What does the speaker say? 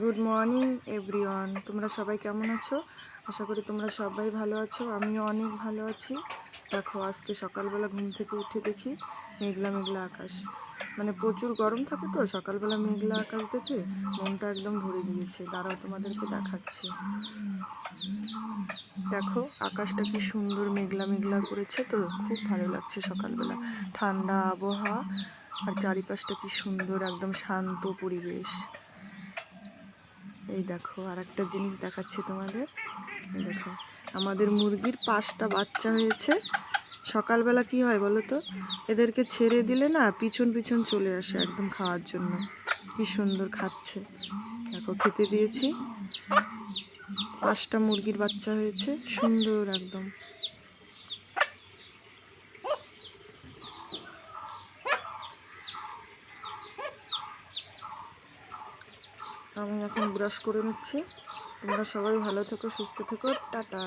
Good morning everyone তোমরা সবাই কেমন আছো? আশা করি তোমরা সবাই ভালো আছো। আমিও অনেক ভালো আছি। দেখো, আজকে সকালবেলা ঘুম থেকে উঠে দেখি মেঘলা মেঘলা আকাশ। মানে প্রচুর গরম থাকে তো, সকালবেলা মেঘলা আকাশ দেখে মনটা একদম ভরে গিয়েছে। দাঁড়াও, তোমাদেরকে দেখাচ্ছি। দেখো, আকাশটা কি সুন্দর মেঘলা মেঘলা করেছে তো, খুব ভালো লাগছে সকালবেলা। ঠান্ডা আবহাওয়া আর চারিপাশটা কি সুন্দর, একদম শান্ত পরিবেশ। এই দেখো আর একটা জিনিস দেখাচ্ছি তোমাদের। দেখো, আমাদের মুরগির পাঁচটা বাচ্চা হয়েছে। সকালবেলা কি হয় বলো তো? এদেরকে ছেড়ে দিলে না পিছন পিছন চলে আসে একদম খাওয়ার জন্য। কি সুন্দর খাচ্ছে। দেখো, খেতে দিয়েছি। পাঁচটা মুরগির বাচ্চা হয়েছে, সুন্দর একদম। আমি এখন ব্রাশ করে নিচ্ছি। তোমরা সবাই ভালো থেকো সুস্থ থেকো। টাটা।